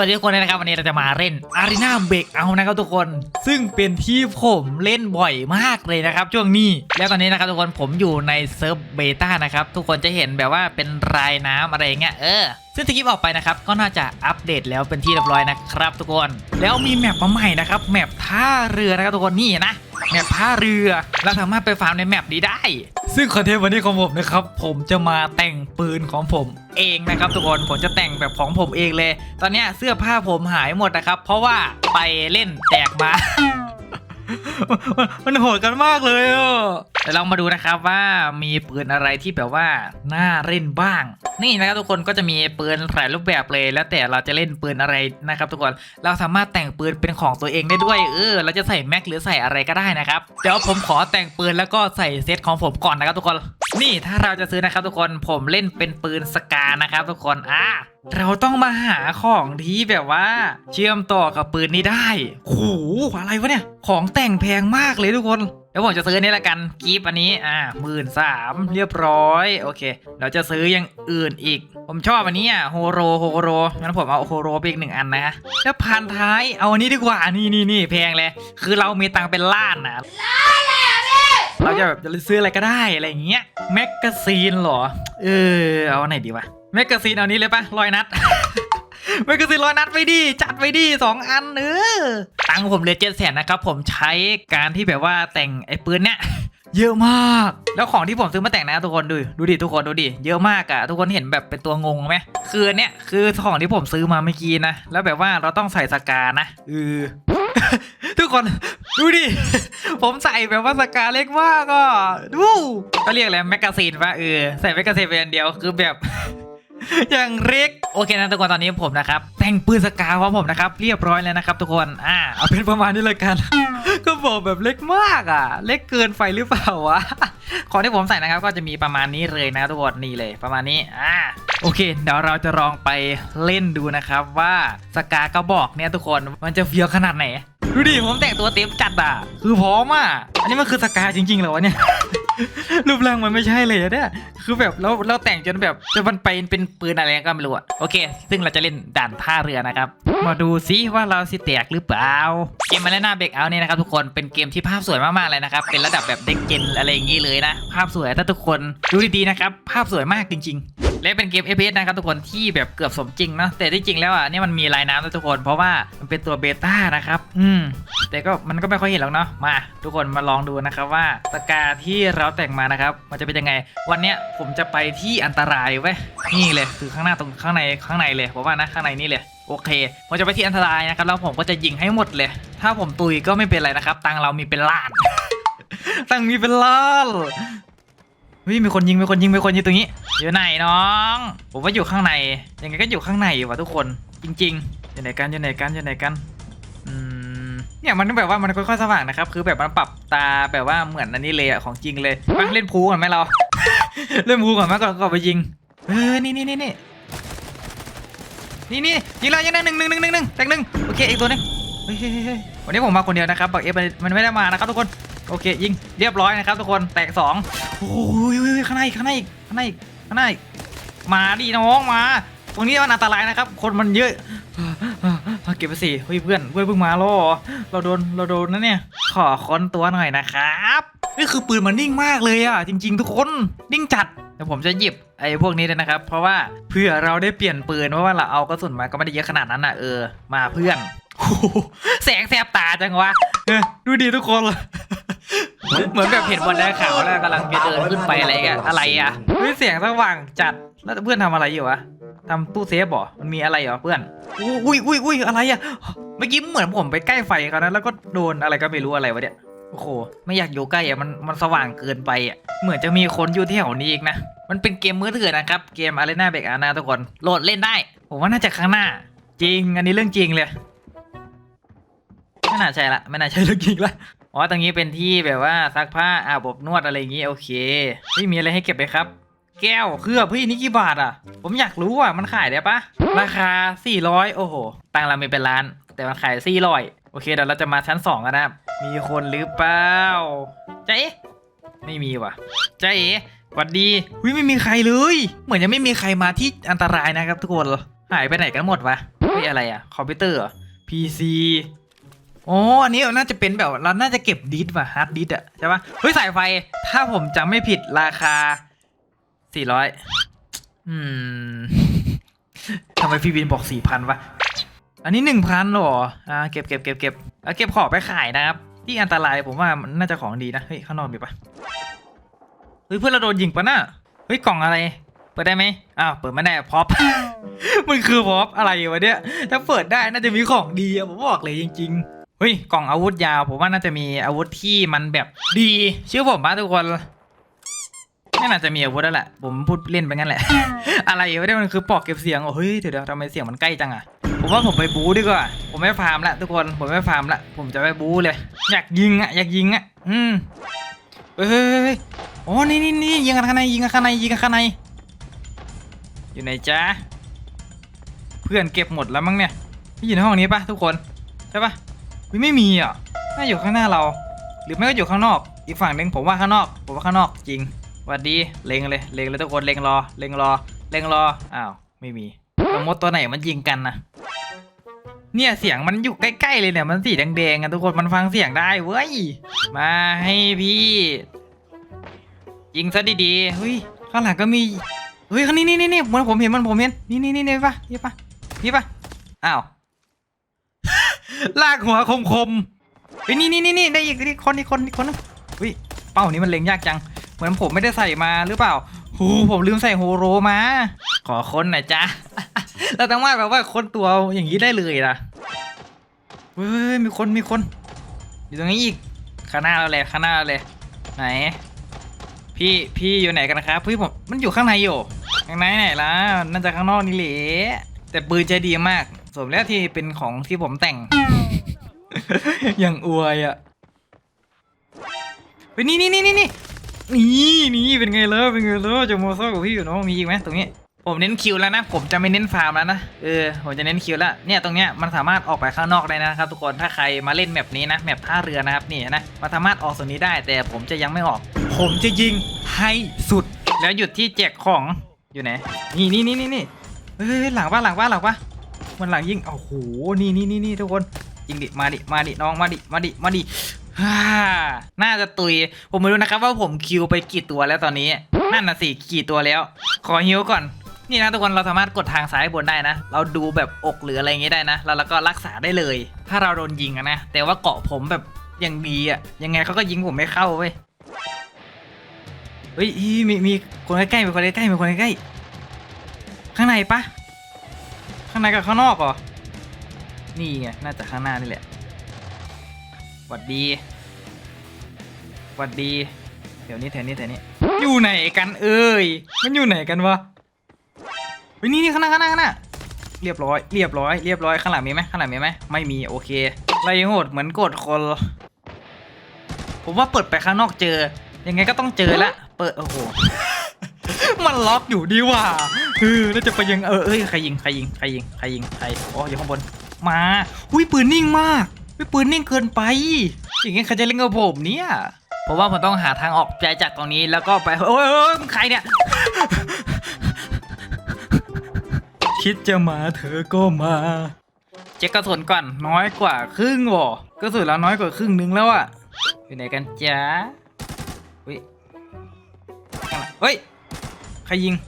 วัสดีทุกคนนะครับวันนี้เราจะมาเล่น Arena b r e a k o u t นะครับทุกคน ซึ่งเป็นที่ผมเล่นบ่อยมากเลยนะครับช่วงนี้แล้วตอนนี้นะครับทุกคนผมอยู่ในเซิร์ฟเบต้านะครับทุกคนจะเห็นแบบว่าเป็นรายน้ำอะไรอย่างเงี้ยเออซึ่งที่คลิปออกไปนะครับก็น่าจะอัปเดตแล้วเป็นที่เรียบร้อยนะครับทุกคน แล้วมีแมปมาใหม่นะครับแมปท่าเรือนะครับทุกคนนี่นะ แมปท่าเรือเราสามารถไปฟาร์มในแมปนี้ได้ ซึ่งคอนเทนต์วันนี้ของผมนะครับ ผมจะมาแต่งปืนของผมเองนะครับทุกคนผมจะแต่งแบบของผมเองเลย ตอนนี้เสื้อผ้าผมหายหมดนะครับ เพราะว่าไปเล่นแตกมา มันโหดกันมากเลยอะเดี๋ยวลองมาดูนะครับว่ามีปืนอะไรที่แบบว่าน่าเล่นบ้าง นี่นะครับทุกคนก็จะมีปืนหลายรูปแบบเลย แล้วแต่เราจะเล่นปืนอะไรนะครับทุกคนเราสามารถแต่งปืนเป็นของตัวเองได้ด้วยเออเราจะใส่แม็กหรือใส่อะไรก็ได้นะครับเดี๋ยวผมขอแต่งปืนแล้วก็ใส่เซตของผมก่อนนะครับทุกคน นี่ถ้าเราจะซื้อนะครับทุกคนผมเล่นเป็นปืนสกานะครับทุกคนอะเราต้องมาหาของที่แบบว่า เชื่อมต่อกับปืนนี้ได้โหอะไรวะเนี่ย ของแต่งแพงมากเลยทุกคนเดี๋ยวผมจะซื้ออนนี้ละกันกีบอันนี้อ่าหมื่นสามเรียบร้อย โอเค เราจะซื้ออย่างอื่นอีก ผมชอบอันนี้อะโฮโรโฮโรงั้นผมเอาโฮโรไปอีกหนึ่งอันนะแล้วพันท้ายเอาอันนี้ดีกว่านี่นี่นี่แพงเลย คือเรามีตังเป็นล้านนะเเราจะแบบจะซื้ออะไรก็ได้อะไรอย่างเงี้ยแมกกาซีนเหรอ เออเอาไหนดีวะแมกกาซีนเอานี้เลยปะร้อยนัดแมกกาซีนร้อยนัดไปดิจัดไปดิสองอันเออตังผมเหลือเจ็ดแสนนะครับผมใช้การที่แบบว่าแต่งไอ้ปืนเนี้ยเยอะมาก แล้วของที่ผมซื้อมาแต่งนะทุกคนดูดูดิทุกคนดูดิเยอะมากอะทุกคนเห็นแบบเป็นตัวงงไหมคือเนี้ยคือของที่ผมซื้อมาเมื่อกี้นะแล้วแบบว่าเราต้องใส่สกานะเออ กคนดูดิ ผมใส่แบบว่าสกาเล็กมากอะดูก็เรียกอะไรแมกกาซีนปะเออใส่แมกกาซีนเป็นอันเดียวคือแบบ อย่างเล็กโอเคนะทุกคนตอนนี้ผมนะครับแต่งปืนสกาของผมนะครับเรียบร้อยแล้วนะครับ ทุกคนอ่าเอาเป็นประมาณนี้เลยกัน ก็บอกแบบเล็กมากอะ เล็กเกินไปหรือเปล่าวะของที่ผมใส่นะครับก็จะมีประมาณนี้เลยนะทุกคนนี่เลยประมาณนี้อ่าโอเค เดี๋ยวเราจะลองไปเล่นดูนะครับว่าสกากระบอกเนี่ยทุกคนมันจะเฟี้ยวขนาดไหนดูดิผมแต่งตัวเต็มจัดอะคือพร้อมอะอันนี้มันคือสกาจริงๆเหรอวะเนี่ย รูปร่างมันไม่ใช่เลยอะเนี่ย คือแบบเราเราแต่งจนแบบจะมันไปเป็นปืนอะไรก็ไม่รู้อะโอเค ซึ่งเราจะเล่นด่านท่าเรือนะครับ มาดูซิว่าเราสิแตกหรือเปล่า เกมมาเลน่าเบรกเอาเนี่ยนะครับทุกคน เป็นเกมที่ภาพสวยมากๆเลยนะครับ เป็นระดับแบบเด็กเจนอะไรอย่างนี้เลยนะ ภาพสวยถ้าทุกคนดูดีๆนะครับ ภาพสวยมากจริง ๆ และเป็นเกม FPS นะครับทุกคนที่แบบเกือบสมจริงเนอะแต่ที่จริงแล้วอะเนี่ยมันมีลายน้ำนะทุกคน เพราะว่ามันเป็นตัวเบต้านะครับ อืม แต่ก็มันก็ไม่ค่อยเห็นหรอกเนาะมา ทุกคนมาลองดูนะครับว่าสกาที่เราแต่งมานะครับ มันจะเป็นยังไง วันเนี้ยผมจะไปที่อันตรายเว้ยนี่เลยคือข้างหน้าตรงข้างในข้างในเลยผมว่านะข้างในนี่เลยโอเค ผมจะไปที่อันตรายนะครับ แล้วผมก็จะยิงให้หมดเลย ถ้าผมตุยก็ไม่เป็นไรนะครับ ตังเรามีเป็นล้าน ตังมีเป็นล้าน ฮ้ยมีคนยิงมีคนยิงมีคนยิงตรงนี้ อยู่ไหนน้อง ผมว่าอยู่ข้างใน ยังไงก็อยู่ข้างในว่ะทุกคน จริง ๆ อยู่ไหนกันอยู่ไหนกันอยู่ไหนกัน อืม เนี่ยมันแบบว่ามันค่อยๆสว่างนะครับ คือแบบมันปรับตาแบบว่าเหมือนอันนี้เลยอะของจริงเลยมาเล่นพูก่อนไหมเรา เล่นพูก่อนไหมก่อนก่อนไปยิง เออ นี่นี่นี่นี่นี่นี่ยิงแล้วยิงแล้วหนึ่งหนึ่งหนึ่งหนึ่งหนึ่งแตกหนึ่งโอเคอีกตัวหนึงเฮ้ยเฮ้ยเฮ้ยเฮ้ยวันนี้ผมมาคนเดียวนะครับบักเอฟมันมันไม่ได้มานะครับทุกคน โอเค ยิงเรียบร้อยนะครับทุกคน แตกสอง โอ้ยข้างในข้างในข้างในข้างในมาดิน้องมา ตรงนี้มันอันตรายนะครับ คนมันเยอะเก็บไปสิเฮ้ยเพื่อนเพื่อนเพิ่งมาล่อเราโดนเราโดนนะเนี่ย ขอค้นตัวหน่อยนะครับนี่คือปืนมันนิ่งมากเลยอะ จริง ๆ ทุกคนนิ่งจัดเดี๋ยวผมจะหยิบไอ้พวกนี้เลยนะครับ เพราะว่าเพื่อเราได้เปลี่ยนปืนเพราะว่าเราเอากระสุนมาก็ไม่ได้เยอะขนาดนั้นอะเออมาเพื่อนแสงแสบตาจังวะดูดีทุกคนเเหมือนแบบเห็นบนแดงขาวแล้วกำลังจะเดินขึ้นไปอะไรกันอะไรอะเฮ้ยเสียงสว่างจัดแล้วเพื่อนทำอะไรอยู่วะทำตู้เซฟบ่มันมีอะไรเหรอเพื่อนอุ้ยอุ้ยอุ้ยอะไรอะเมื่อกี้เหมือนผมไปใกล้ไฟเขานะแล้วก็โดนอะไรก็ไม่รู้อะไรวะเนี่ยโอ้โหไม่อยากอยู่ใกล้อะมันมันสว่างเกินไปอะเหมือนจะมีคนอยู่ที่แถวนี้อีกนะมันเป็นเกมมือถือนะครับเกมอารีนาเบกอานาทุกคนโหลดเล่นได้ผมว่าน่าจะข้างหน้า จริง อันนี้เรื่องจริงเลยไม่น่าใช่ละไม่น่าใช่เรื่องจริงละ อ๋อตรงนี้เป็นที่แบบว่าซักผ้าอาบอบนวดอะไรอย่างงี้โอเคไม่มีอะไรให้เก็บเลยครับ แก้วเคลือบพี่นี่กี่บาทอะ ผมอยากรู้อะมันขายได้ปะราคา 400 โอ้โหตังเราไม่เป็นล้าน แต่มันขาย400โอเคเดี๋ยวเราจะมาชั้น2กันนะมีคนหรือเปล่าใจไม่มีว่ะใจ๊ะเอ๊ะหวัดดีหุยไม่มีใครเลย เหมือนยังไม่มีใครมาที่อันตรายนะครับทุกคนหายไปไหนกันหมดวะเอฮ้ยอะไรอะคอมพิวเตอร์เหร อ๋ออันนี้น่าจะเป็นแบบเราน่าจะเก็บดิสว่ะฮาร์ดดิสอะใช่ปะเฮ้ยสายไฟ ถ้าผมจำไม่ผิดราคา400อืมทำไมพี่บินบอก4,000วะ อันนี้1,000หรอ อ่า เก็บเก็บเก็บเก็บแล้วเก็บของไปขายนะครับ ที่อันตรายผมว่ามันน่าจะของดีนะ เฮ้ย ข้างนอกมีปะเฮ้ย เพื่อนเราโดนยิงปะน่ะ เฮ้ย กล่องอะไร เปิดได้ไหมอ้าว เปิดไม่ได้พอปมันคือพอปอะไรวะเนี่ย ถ้าเปิดได้น่าจะมีของดีอะผมบอกเลยจริง ๆ เฮ้ยกล่องอาวุธยาว ผมว่าน่าจะมีอาวุธที่มันแบบดีเชื่อผมปะทุกคนไม่น่าจะมีอาวุธแล้วแหละผมพูดเล่นไปงั้นแหละ อะไรวะเนี่ยมันคือปอกเก็บเสียงโอ้เฮ้ยเดี๋ยวเดี๋ยวทำไมเสียงมันใกล้จังอะผมว่าผมไปบู๊ดีกว่าผมไม่ฟาร์มละทุกคนผมไม่ฟาร์มละผมจะไปบู๊เลย อยากยิงอะอยากยิงอะอืมเฮ้ยเฮ้ยเฮ้ยเฮ้ยอ๋อนี่นี่นี่ยิงกันข้างในยิงกันข้างในยิงกันข้างในอยู่ไหนจ๊ะเพื่อนเก็บหมดแล้วมั้งเนี่ยไม่อยู่ในห้องนี้ปะทุกคนใช่ปะ เฮ้ยไม่มีอะน่าอยู่ข้างหน้าเรา หรือไม่ก็อยู่ข้างนอก อีกฝั่งหนึ่งผมว่าข้างนอก ผมว่าข้างนอกจริงหวัดดีเล็งเลยเล็งเลยทุกคนเล็งรอเล็งรอเล็งรออ้าวไม่มีแล้วมดตัวไหนมันยิงกันนะเนี่ยเสียงมันอยู่ใกล้ๆเลยเนี่ยมันสีแดงๆอะทุกคนมันฟังเสียงได้เว้ยมาให้พี่ยิงซะดีๆเฮ้ยข้างหลังก็มีเฮ้ยข้างนี้นี่นี่นี่มันผมเห็นมันผมเห็นนี่นี่นี่นี่ปะนี่ปะนี่ปะอ้าว ลากหัวคมคมๆเฮ้ยนี่นี่นี่นี่ได้อีกนี่คนอีกคนอีกคนนึงเฮ้ยเป้านี้มันเล็งยากจัง เหมือนผมไม่ได้ใส่มาหรือเปล่าหูผมลืมใส่โฮโรมา ขอค้นหน่อยจ้าเราต้องว่าแบบว่าค้นตัวอย่างนี้ได้เลยนะเฮ้ยมีคนมีคน อยู่ตรงนี้อีกข้างหน้าเราเลยข้างหน้าเราเลยไหน พี่พี่อยู่ไหนกันครับพี่ผมมันอยู่ข้างในอยู่ข้างในไหนล่ะน่าจะข้างนอกนี่แหละแต่ปืนใจดีมากสมแล้วที่เป็นของที่ผมแต่ง อย่างอวยอะไปนี่นี่นี่นี่นี่นี่นี่เป็นไงเลยเป็นไงเลยจะโมโซกับพี่อยู่เน้องมีอีกไหมตรงนี้ ผมเน้นคิวแล้วนะ ผมจะไม่เน้นฟาร์มแล้วนะเออผมจะเน้นคิวแล้วเนี่ยตรงเนี้ยมันสามารถออกไปข้างนอกได้นะครับ ทุกคนถ้าใครมาเล่นแมปนี้นะแมปท่าเรือนะครับนี่นะมันสามารถออกส่วนนี้ได้ แต่ผมจะยังไม่ออก ผมจะยิงให้สุด แล้วหยุดที่แจกของอยู่ไหนนี่นี่นี่นี่นี่เฮ้ยหลังว่าหลังว่าหลังว่า มันหลังยิงโอ้โหนี่นี่นี่นี่ทุกคนยิงดิมาดิมาดิน้องมาดิมาดิมาดิฮ่าน่าจะตุย ผมไม่รู้นะครับว่าผมคิวไปกี่ตัวแล้วตอนนี้นั่นน่ะสิกี่ตัวแล้ว ขอฮิวก่อนนี่นะทุกคนเราสามารถกดทางซ้ายบนได้นะ เราดูแบบอกหรืออะไรอย่างงี้ได้นะ แล้วเราก็รักษาได้เลย ถ้าเราโดนยิงอะนะ แต่ว่าเกาะผมแบบย่างดีอะยังไงเขาก็ยิงผมไม่เข้าเว้ยเฮ้ยมีมีคนใกล้ๆมีคนใกล้ๆมีคนใกล้ๆข้างในปะางในกับข้างนอกเหรอ นี่ไง น่าจะข้างหน้านี่แหละหวัดดีหวัดดีแถวนี้แถวนี้แถวนี้ อยู่ไหนกันเอ้ย มันอยู่ไหนกันวะเฮ้ยนี่นี่ข้างหน้าข้างหน้าข้างหน้าเรียบร้อย เรียบร้อย เรียบร้อย ข้างหลังมีไหมข้างหลังมีไหมไม่มี โอเคไรโหดเหมือนกดคน ผมว่าเปิดไปข้างนอกเจอ ยังไงก็ต้องเจอละ เปิด โอ้โห มันล็อกอยู่ดีว่า เออแล้วจะไปยังเออเอ้ยใครยิงใครยิงใครยิงใครยิงใครอ๋ออยู่ข้างบนมาอุ้ยปืนนิ่งมากอุ้ยปืนนิ่งเกินไป อย่างงี้ใครจะเล่นกับผมเนี่ยผมว่าผมต้องหาทางออกใจจากตรงนี้แล้วก็ไปโอ้ยโอ้ยมึงใครเนี่ยคิดจะมาเธอก็มาเช็คกระสุนก่อนน้อยกว่าครึ่งวะกระสุนแล้วน้อยกว่าครึ่งนึงแล้วอะอยู่ไหนกันจ๊ะเฮ้ยข้างหลังเฮ้ยใครยิงใค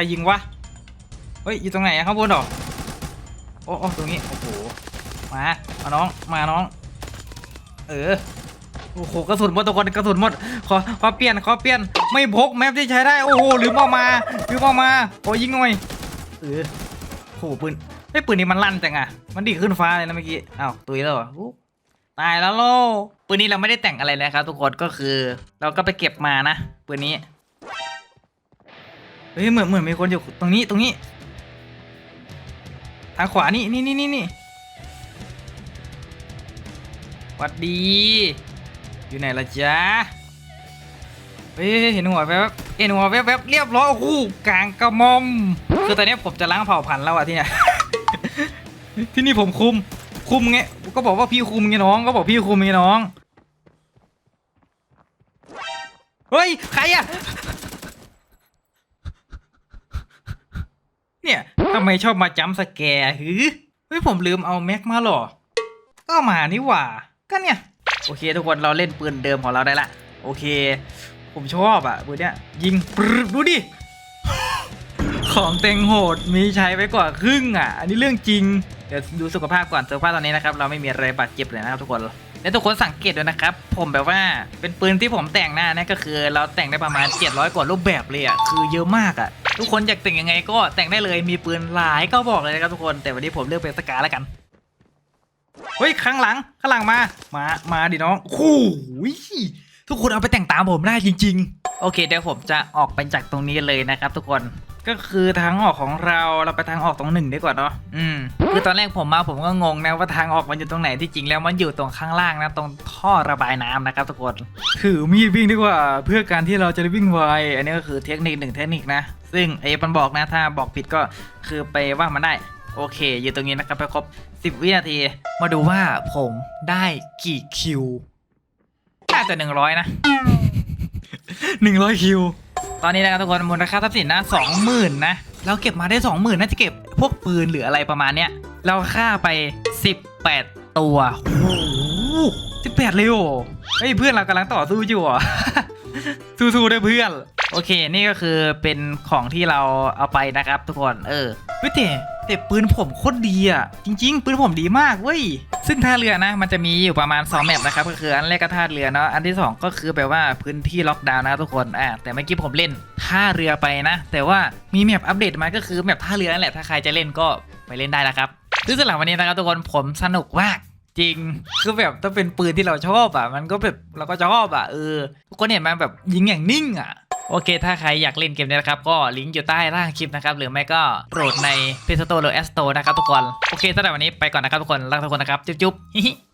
รยิงวะ เฮ้ย อยู่ตรงไหนอะข้างบนหรอ โอ้โอตรงนี้ โอ้โห มา มาน้อง มาน้อง เออ โอ้โห กระสุนหมดทุกคน กระสุนหมด ขอ ขอเปลี่ยน ขอเปลี่ยน ไม่พกแมปที่ใช้ได้ โอ้โหลืมเอามาลืมเอามาขอยิงหน่อย เออโหปืนไอ้ยปืนนี้มันลั่นจังอะมันดีขึ้นฟ้าเลยนะเมื่อกี้ อ้าวตุยแล้วเหรอตายแล้วโลปืนนี้เราไม่ได้แต่งอะไรเลยครับทุกคน ก็คือ เราก็ไปเก็บมานะ ปืนนี้ ฮ้ยเหมือนเหมือนมีคนอยู่ตรงนี้ตรงนี้ ทางขวานี่นี่นี่นี่นี่หวัดดี อยู่ไหนล่ะจ๊ะเฮ้ยเห็นหัวแวบเห็นหัวแวบๆเรียบร้อยโอ้โหกลางกระมอมคือตอนนี้ผมจะล้างเผ่าพันธุ์แล้วอะที่เนี่ยที่นี่ผมคุมคุมไงก็บอกว่าพี่คุมไงน้อง ก็บอกพี่คุมไงน้อง เฮ้ย ใครอะ เนี่ยทำไมชอบมาจัมป์สแกร์หือเฮ้ยผมลืมเอาแม็กมาหรอ ก็มานี่หว่า ก็เนี่ย โอเค ทุกคนเราเล่นปืนเดิมของเราได้ละ โอเค ผมชอบอะปืนเนี้ยยิงปรึ๊ดดูดิ ของเต็งโหดมีใช้ไว้กว่าครึ่งอะ อันนี้เรื่องจริง เดี๋ยวดูสุขภาพก่อนสุขภาพตอนนี้นะครับเราไม่มีอะไรบาดเจ็บเลยนะครับทุกคนและทุกคนสังเกตด้วยนะครับ ผมแบบว่าเป็นปืนที่ผมแต่งหน้าเนี่ยก็คือ เราแต่งได้ประมาณ 700 กว่ารูปแบบเลยอะคือเยอะมากอะ ทุกคนอยากแต่งยังไงก็แต่งได้เลยมีปืนหลายก็บอกเลยนะครับทุกคนแต่วันนี้ผมเลือกเป็นสกาแล้วกันเฮ้ยข้างหลังข้างหลังมามามาดิน้องโอ้โห ทุกคนเอาไปแต่งตามผมได้จริง ๆ โอเคเดี๋ยวผมจะออกไปจากตรงนี้เลยนะครับ ทุกคนก็คือทางออกของเราเราไปทางออกตรงหนึ่งดีกว่าเนาะอืมคือตอนแรกผมมาผมก็งงนะว่าทางออกมันอยู่ตรงไหนที่จริงแล้วมันอยู่ตรงข้างล่างนะตรงท่อระบายน้ำนะครับทุกคนถือมีดวิ่งดีกว่า เพื่อการที่เราจะได้วิ่งไวอันนี้ก็คือเทคนิคหนึ่งเทคนิคนะ ซึ่งเอมันบอกนะถ้าบอกผิดก็คือไปว่ามันได้ โอเค อยู่ตรงนี้นะครับไปครบ 10 วินาที มาดูว่าผมได้กี่คิว น่าจะ100นะ100คิว ตอนนี้นะครับทุกคนมูลค่าทรัพย์สินนะ20,000นะ เราเก็บมาได้20,000น่าจะเก็บพวกปืนหรืออะไรประมาณเนี้ย เราฆ่าไป18ตัวโอ้โห18เลยโอ้เฮ้ยเพื่อนเรากำลังต่อสู้อยู่อะสู้ๆด้วยเพื่อน โอเค นี่ก็คือเป็นของที่เราเอาไปนะครับทุกคน เออเฮ้ยแต่แต่ปืนผมโคตรดีอะ จริง ๆ ปืนผมดีมากเว้ย ซึ่งท่าเรือนะ มันจะมีอยู่ประมาณ 2 แมปนะครับ ก็คืออันแรกก็ท่าเรือเนาะ อันที่ 2 ก็คือแบบว่าพื้นที่ล็อกดาวน์นะทุกคน อ่าแต่เมื่อกี้ผมเล่นท่าเรือไปนะ แต่ว่ามีแมปอัปเดตมาก็คือแมปท่าเรือนั่นแหละ ถ้าใครจะเล่นก็ไปเล่นได้นะครับซึ่งสำหรับวันนี้นะครับทุกคนผมสนุกมากจริงคือแบบต้องเป็นปืนที่เราชอบอะ มันก็แบบเราก็ชอบอะเออทุกคนเห็นมันแบบยิงอย่างนิ่งอะ โอเค ถ้าใครอยากเล่นเกมนี้นะครับ ก็ลิงก์อยู่ใต้ล่างคลิปนะครับ หรือไม่ก็โหลดใน Play Store หรือ App Store นะครับทุกคน โอเคสำหรับวันนี้ไปก่อนนะครับทุกคน รักทุกคนนะครับ จุ๊บๆ